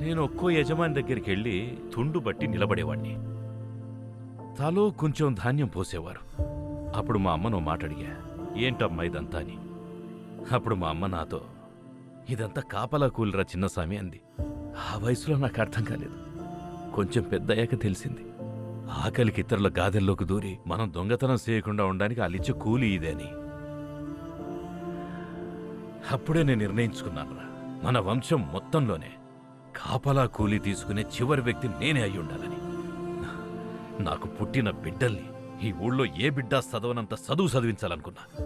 నేను ఒక్కో యజమాని దగ్గరికి వెళ్ళి తుండు బట్టి నిలబడేవాణ్ణి. తలో కొంచెం ధాన్యం పోసేవారు. అప్పుడు మా అమ్మను మాట అడిగా ఏంటమ్మా ఇదంతా అని? అప్పుడు మా అమ్మ నాతో ఇదంతా కాపలా కూలిరా చిన్నస్వామి అంది. ఆ వయసులో నాకు అర్థం కాలేదు. కొంచెం పెద్దయ్యాక తెలిసింది. ఆకలికి ఇతరుల గాదెల్లోకి దూరి మనం దొంగతనం చేయకుండా ఉండడానికి అలిచ్చే కూలి ఇదే అని. అప్పుడే నేను నిర్ణయించుకున్నానురా. మన వంశం మొత్తంలోనే. కాపలా కూలి తీసుకునే చివరి వ్యక్తి నేనే అయి ఉండాలని. నాకు పుట్టిన బిడ్డల్ని ఈ ఊళ్ళో ఏ బిడ్డ చదవనంత చదువు చదివించాలనుకున్నా?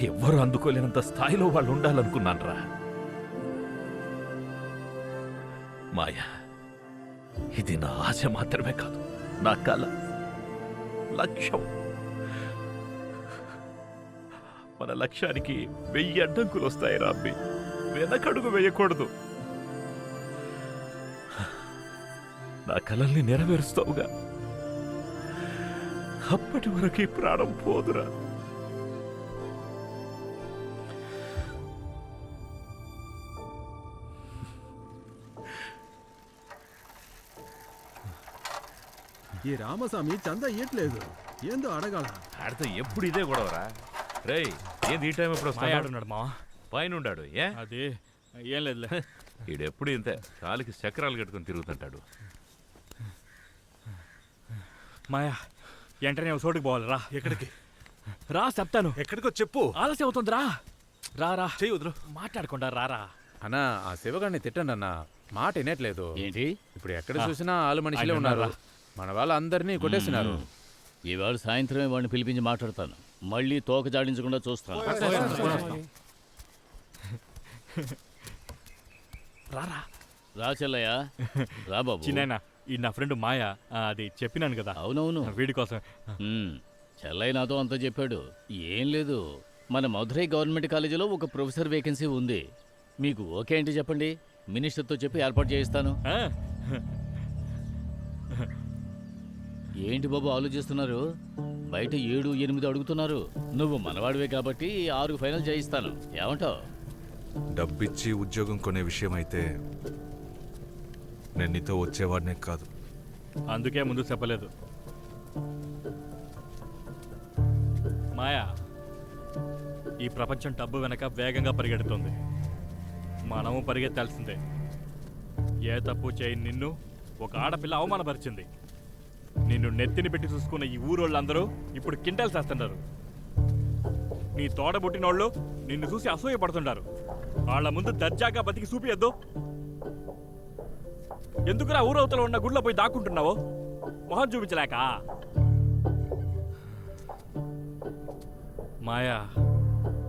ఎవ్వరూ అందుకోలేనంత స్థాయిలో వాళ్ళు ఉండాలనుకున్నానురా. మాయా ఇది నా ఆశ మాత్రమే కాదు. నా కళ లక్ష్యం. మన లక్ష్యానికి వెయ్యి అడ్డంకులు వస్తాయి రాబ్బి వెనకడుగు వేయకూడదు. నా కలల్ని నెరవేరుస్తావుగా. అప్పటి వరకు ఈ ప్రాణం పోదురా. ఈ రామస్వామి చంద ఇయ్యట్లేదు ఏందో అడగాల. ఆడితో ఎప్పుడు ఇదే గొడవరా? రేయ్ ఏంది ఈ టైం ఎప్పుడు వస్తాడు మావా. పైన ఉండాడు ఏ? అది ఏం లేదులే. ఈడెప్పుడు ఇంతే? కాలికి చక్రాలు కట్టుకుని తిరుగుతుంటాడు. మాయా వెంటనే ఒక చోటుకు పోవాలి రా. ఎక్కడికి? రా చెప్తాను. ఎక్కడికో చెప్పు. ఆలస్యం అవుతుంది రా. రా రా. చెయ్యి వదులు. మాట్లాడకుండా రారా అన్నా ఆ శివగాడిని తిట్టండి అన్న. మాట వినట్లేదు. ఏంటి? ఇప్పుడు ఎక్కడ చూసినా ఆలు మనుషులే ఉన్నారు. మన వాళ్ళందరినీ కొట్టేసినారు ఇవాళ సాయంత్రమే వాడిని పిలిపించి మాట్లాడతాను. మళ్ళీ తోక జాడించకుండా చూస్తాను. రారా రా చెల్లయ్య. రా బాబు. చిన్నాయన? ఈ నా ఫ్రెండ్ మాయా ఆ, అది చెప్పినాను కదా. అవునవును. వీడి కోసం. చెల్లయ్య నాతో అంతా చెప్పాడు. ఏం లేదు మన మధురై గవర్నమెంట్ కాలేజీలో ఒక ప్రొఫెసర్ వేకెన్సీ ఉంది. మీకు ఓకే అంటే చెప్పండి మినిస్టర్తో చెప్పి ఏర్పాటు చేయిస్తాను. ఆ, ఏంటి బాబు ఆలోచిస్తున్నారు? బయట ఏడు ఎనిమిది అడుగుతున్నారు. నువ్వు మనవాడివే కాబట్టి ఆరు ఫైనల్ చేయిస్తాను. ఏమంటావు? డబ్బిచ్చి ఉద్యోగం కొనే విషయం అయితే నేను నీతో వచ్చేవాడినే కాదు. అందుకే ముందు చెప్పలేదు. మాయా ఈ ప్రపంచం డబ్బు వెనక వేగంగా పరిగెడుతుంది. మనము పరిగెత్తాల్సిందే. ఏ తప్పు చేయని నిన్ను ఒక ఆడపిల్ల అవమానపరిచింది. నిన్ను నెత్తిని పెట్టి చూసుకున్న ఈ ఊరోళ్ళందరూ ఇప్పుడు కింటల్ చేస్తున్నారు నీ తోడబుట్టినోళ్ళు నిన్ను చూసి అసూయపడుతుంటారు. వాళ్ళ ముందు దర్జాగా బతికి చూపియద్దు. ఎందుకురా ఊరవతల ఉన్న గుడిలో పోయి దాక్కుంటున్నావు? మొహం చూపించలేక? మాయా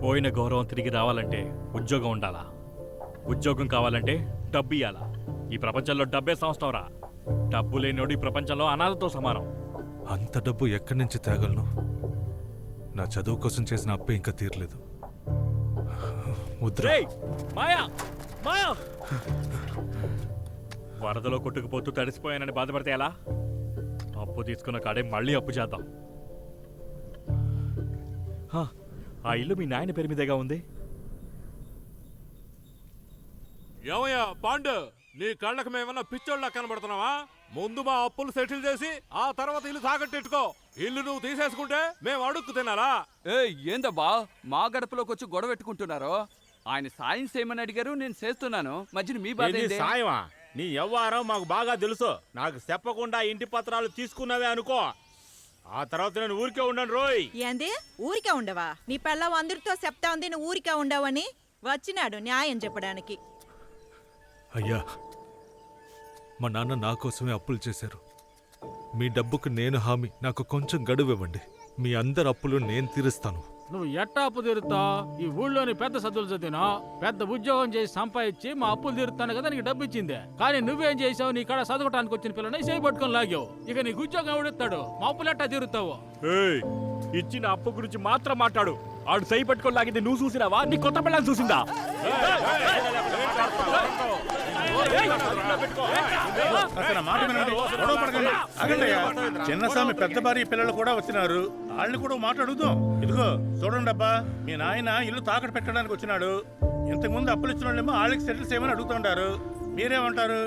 పోయిన గౌరవం తిరిగి రావాలంటే ఉద్యోగం ఉండాలా? ఉద్యోగం కావాలంటే డబ్బు ఇయ్యాలా? ఈ ప్రపంచంలో డబ్బే సంవత్సరం రా డబ్బు లేనివాడు ఈ ప్రపంచంలో అనాథతో సమానం. అంత డబ్బు ఎక్కడి నుంచి తేగలను? నా చదువు కోసం చేసిన అప్పే ఇంకా తీరలేదు. రేయ్ మాయా మాయా! వరదలో కొట్టుకుపోతూ తడిసిపోయానని బాధపడితే ఎలా? అప్పు తీసుకున్న కాడే మళ్ళీ అప్పు చేద్దాం. హా, ఆ ఇల్లు మీ నాయన పేరు మీదేగా ఉంది? ఏమయ్యా పాండు నీ కళ్ళకు మేమన్నా పిచ్చోళ్ళ కనబడుతున్నావా? ముందు మా అప్పులు సెటిల్ చేసి ఆ తర్వాత ఇల్లు తాకట్టెట్టుకో. ఇల్లు నువ్వు తీసేసుకుంటే మేము అడుక్కు తినాలా? ఏయ్ ఏందబ్బా? మా గడపలోకి వచ్చి గొడవ పెట్టుకుంటున్నారు? ఆయన సాయం చేయమని అడిగారు నేను చేస్తున్నాను. మధ్యన మీ బాధ? సాయమా? నీ వ్యవహారం మాకు బాగా తెలుసు. నాకు చెప్పకుండా ఇంటి పత్రాలు తీసుకున్నవే అనుకో. ఆ తర్వాత నేను ఊరికే ఉండను రోయ్. ఏంది? ఊరికే ఉండవా? నీ పెళ్ళం అందరితో చెప్తా ఉంది నువ్వు ఊరికే ఉండవని? వచ్చినాడు న్యాయం చెప్పడానికి. అయ్యా మా నాన్న నా కోసమే అప్పులు చేశారు. మీ డబ్బుకు నేను హామీ నాకు కొంచెం గడువు ఇవ్వండి. మీ అందరి అప్పులు నేను తీరుస్తాను. నువ్వు ఎట్టా అప్పు తీరుతా ఈ ఊళ్ళోని పెద్ద చదువులు చదివినా పెద్ద ఉద్యోగం చేసి సంపాదించి మా అప్పులు తీరుతాను కదా నీకు డబ్బు ఇచ్చింది కానీ నువ్వేం చేసావు నీ కాడ చదవటానికి వచ్చిన పిల్లని చేయి పట్టుకొని లాగావు ఇక నీకు ఉద్యోగం ఎవడిస్తాడు మా అప్పులు ఎట్టా తీరుతావు ఏయ్ ఇచ్చిన అప్పు గురించి మాత్రం మాట్లాడు ఆడు సై పట్టుకొని లాగింది నువ్వు చూసినావా నీ కొత్త పిల్లని చూసిందా చిన్నస్వామి పెద్ద భార్య పిల్లలు కూడా వచ్చినారు. వాళ్ళని కూడా మాట అడుగుదాం. ఇదిగో చూడండి అబ్బా మీ నాయన ఇల్లు తాకట్టు పెట్టడానికి వచ్చినాడు. ఇంతకుముందు అప్పులు ఇచ్చిన వాళ్ళేమో వాళ్ళకి సెటిల్ చేయమని అడుగుతుంటారు. మీరేమంటారు?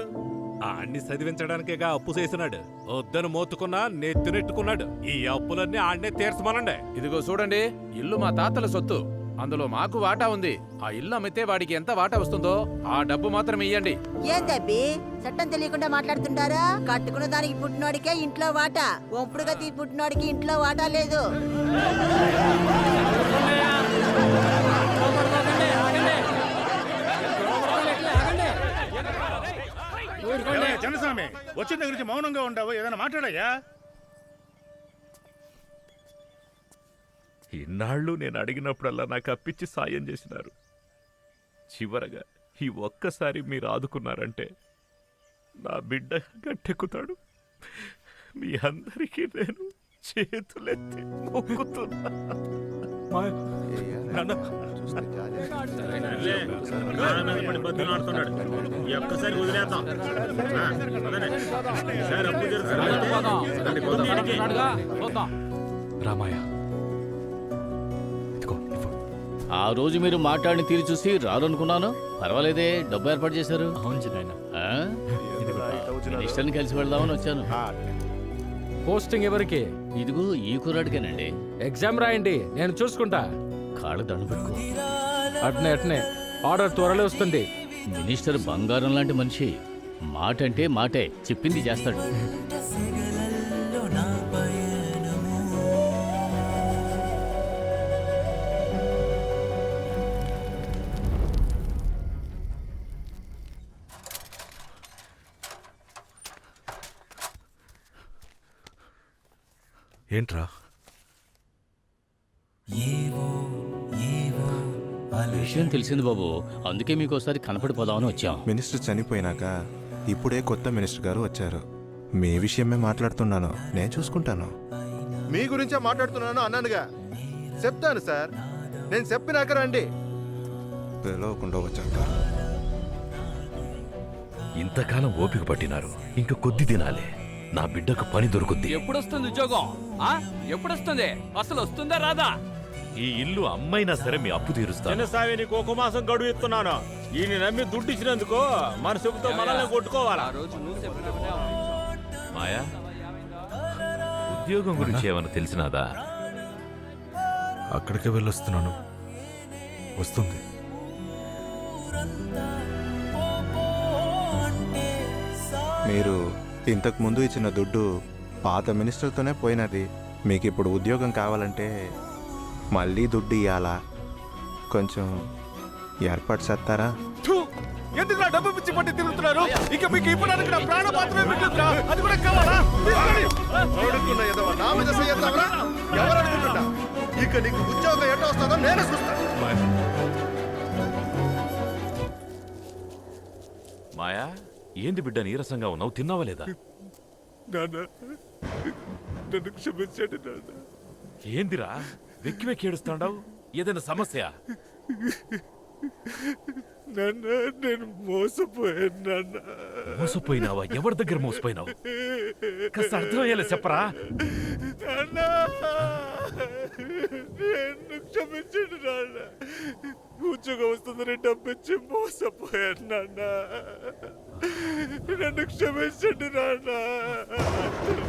ఆడిని చదివించడానికేగా అప్పు చేసినాడు. వద్దని మోతుకున్నా నెత్తినెట్టుకున్నాడు. ఈ అప్పులన్నీ ఆడనే తీర్చమనండి. ఇదిగో చూడండి ఇల్లు మా తాతల సొత్తు. అందులో మాకు వాటా ఉంది. ఆ ఇల్లు అమ్మితే వాడికి ఎంత వాటా వస్తుందో ఆ డబ్బు మాత్రం ఇయ్యండి. ఏందబ్బి చట్టం తెలియకుండా మాట్లాడుతుంటారా? కట్టుకున్న దానికి పుట్టినోడికే ఇంట్లో వాటా. ఒప్పుడు గతి పుట్టినోడికి ఇంట్లో వాటా లేదు. చంద్రస్వామి వచ్చిన దగ్గర నుంచి మౌనంగా ఉండవు ఏదైనా మాట్లాడయ్యా? ఇన్నాళ్ళు నేను అడిగినప్పుడల్లా నాకు అప్పిచ్చి సాయం చేసినారు. చివరగా ఈ ఒక్కసారి మీరు ఆదుకున్నారంటే నా బిడ్డ గట్టెక్కుతాడు. మీ అందరికీ నేను చేతులెత్తి మొక్కుతున్నా. ఈ ఒక్కసారి వదిలేద్దాం ఆ, ఆ రోజు మీరు మాట్లాడిన తీరు చూసి రారనుకున్నాను. పర్వాలేదే డబ్బు ఏర్పాటు చేశారు. అవును ఆ? మినిస్టర్ని కలిసి వెళ్దామని వచ్చాను. పోస్టింగ్ ఎవరికి? ఇదిగో ఈ కుర్రాడికేనండి. ఎగ్జామ్ రాయండి నేను చూసుకుంటా. కాళ్ళ దండ పెట్టుకో. అట్నే అట్నే. ఆర్డర్ త్వరలో వస్తుంది. మినిస్టర్ బంగారం లాంటి మనిషి. మాట అంటే మాటే చెప్పింది చేస్తాడు. ఏంట్రా? విషయం తెలిసింది బాబు. అందుకే మీకు ఒకసారి కనపడిపోదామని వచ్చాం. మినిస్టర్ చనిపోయినాక ఇప్పుడే కొత్త మినిస్టర్ గారు వచ్చారు. మీ విషయమే మాట్లాడుతున్నాను. నేను చూసుకుంటాను. మీ గురించే మాట్లాడుతున్నాను అన్నానుగా. చెప్తాను సార్. నేను చెప్పినాక రండి. పిలవకుండా వచ్చాక ఇంతకాలం ఓపిక పట్టినారు. ఇంక కొద్ది దినాలే. నా బిడ్డకు పని దొరుకుద్ది. ఎప్పుడొస్తుంది ఉద్యోగం? ఆ? ఎప్పుడొస్తుంది? అసలు వస్తుందా రాదా? ఈ ఇల్లు అమ్మైనా సరే మీ అప్పు తీరుస్తాను. చిన్నస్వామి నీకు ఒక మాసం గడువు ఇస్తున్నాను. ఈయన నమ్మి దుడ్డు ఇచ్చినందుకు మన చెబుతో మనల్ని కొట్టుకోవాలా? ఆ రోజు నువ్వు చెప్పినప్పుడే ఆలోచించాం. మాయా ఉద్యోగం గురించి ఏమైనా తెలిసినాదా? అక్కడికే వెళ్ళొస్తున్నాను. వస్తుంది. మీరు ఇంతకు ముందు ఇచ్చిన దుడ్డు పాత మినిస్టర్తోనే పోయినది. మీకు ఇప్పుడు ఉద్యోగం కావాలంటే మళ్ళీ దుడ్డు ఇవ్వాలా కొంచెం ఏర్పాటు చేస్తారా? ఎందుకు నా డబ్బు పిచ్చి పట్టి తిరుగుతున్నారు? ఇక మీకు ఇవ్వడానికి నా ప్రాణ మిగులుతుందా? అది కూడా కావాలా. అడుగుతున్న నా మీద ఎవరు ఇక నీకు ఉద్యోగం ఎట్లా వస్తుందో నేను చూస్తాను మాయా? ఏంది బిడ్డ నీరసంగా ఉన్నావు? తిన్నావా లేదా? నన్ను క్షమించండి నాన్న. ఏందిరా? వెక్కి వెక్కి ఏడుస్తాండావు? ఏదైనా సమస్య? నాన్న నేను మోసపోయాను నాన్న. మోసపోయినావా? ఎవరి దగ్గర మోసపోయినావు? కాస్త అర్థమయ్యేలా చెప్పరా? నాన్న నన్ను క్షమించండి నాన్న. ఉద్యోగం వస్తుందని డబ్బిచ్చి మోసపోయాను నాన్న. నన్ను క్షమించండి నాన్న.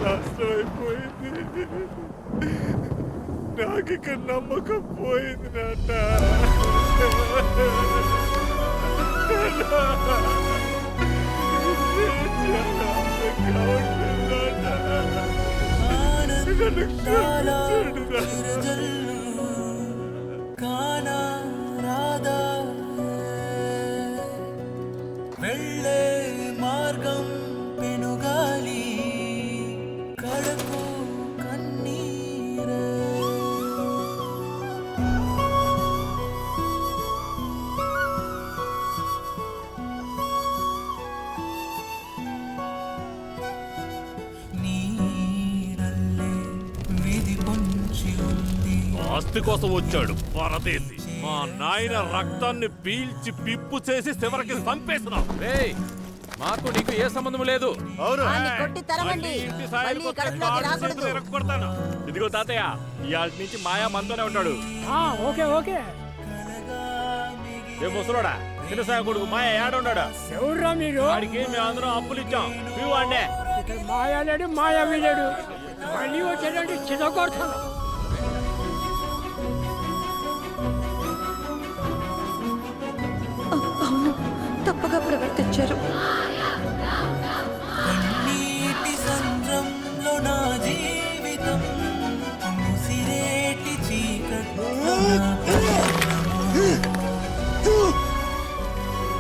నాశనం అయిపోయింది నాకు ఇక నమ్మకం పోయింది నాన్న. మార్గం ఆస్తి కోసం వచ్చాడు. పరదేశి మా నాయన రక్తాన్ని పీల్చి పిప్పు చేసి చివరికి చంపేసినావు రేయ్ మాకు నీకు ఏ సంబంధం లేదు. అవును. కొట్టి తరవండి. మళ్ళీ కడుపులోకి రాకూడదు. ఇదిగో తాతయ్య ఇవాళ నుంచి మాయా మనతోనే ఉంటాడు. Okay okay. ఏ ముసలోడా తినసా కొడుకు మాయ ఏడున్నాడా ఎవరురా మీరు? వాడికి మేము అందరం అప్పులు ఇచ్చాం. పివ్వండి ఇక్కడ మాయా లేడు మాయావి లేడు. మళ్ళీ వచ్చేటంటే చిన్న కొడతాను. вечір.